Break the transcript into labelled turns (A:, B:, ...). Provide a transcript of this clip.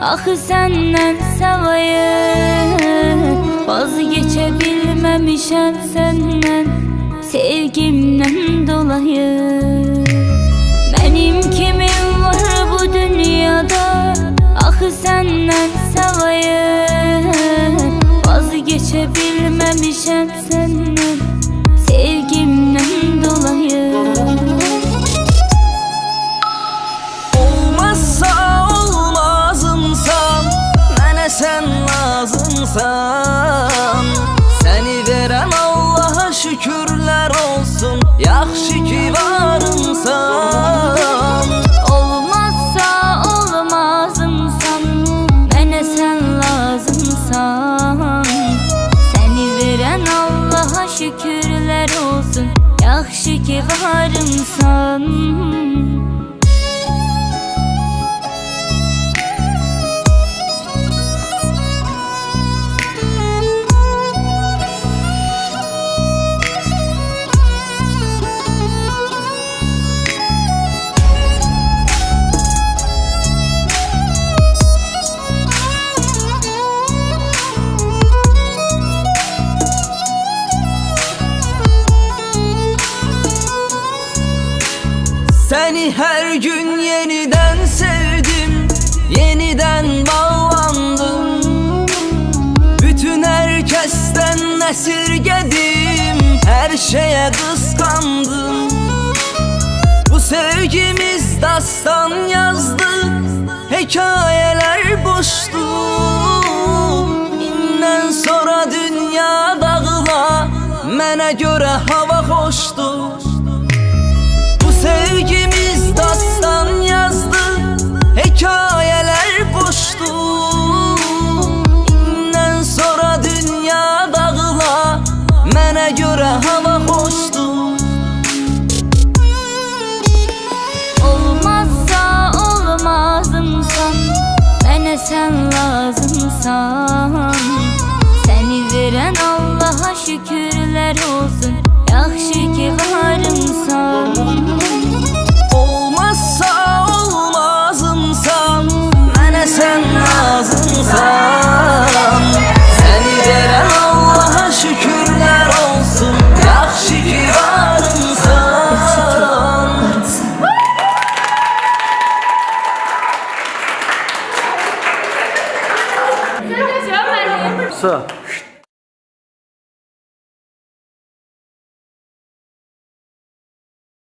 A: dünyada Ah senden sevayım. Vazgeçebilmemişem senden Sevgimden dolayı Benim kimim var bu dünyada? Ah senden sevayım. Vazgeçebilmemişem senden
B: Allaha şükürlər olsun Yaxşı ki varımsan
A: Olmazsa olmazımsan Mənə sən lazımsan Səni verən Allaha şükürlər olsun Yaxşı ki varımsan
B: Seni her gün yeniden sevdim Yeniden bağlandım. Bütün herkesten esirgedim Her şeye kıskandım. Bu sevgimiz dastan yazdı Hikayeler boştu. İnden sonra dünya dağıla Mənə görə hava Bu sevgimiz dastan yazdı Hikayeler boştu. İnden sonra dünya dağıla Mənə görə hava xoşdu
A: Olmazsa olmazımsan Mənə sən lazımsan. Səni verən Allaha şükürlər olsun Yaxşı ki varımsan
C: Sir.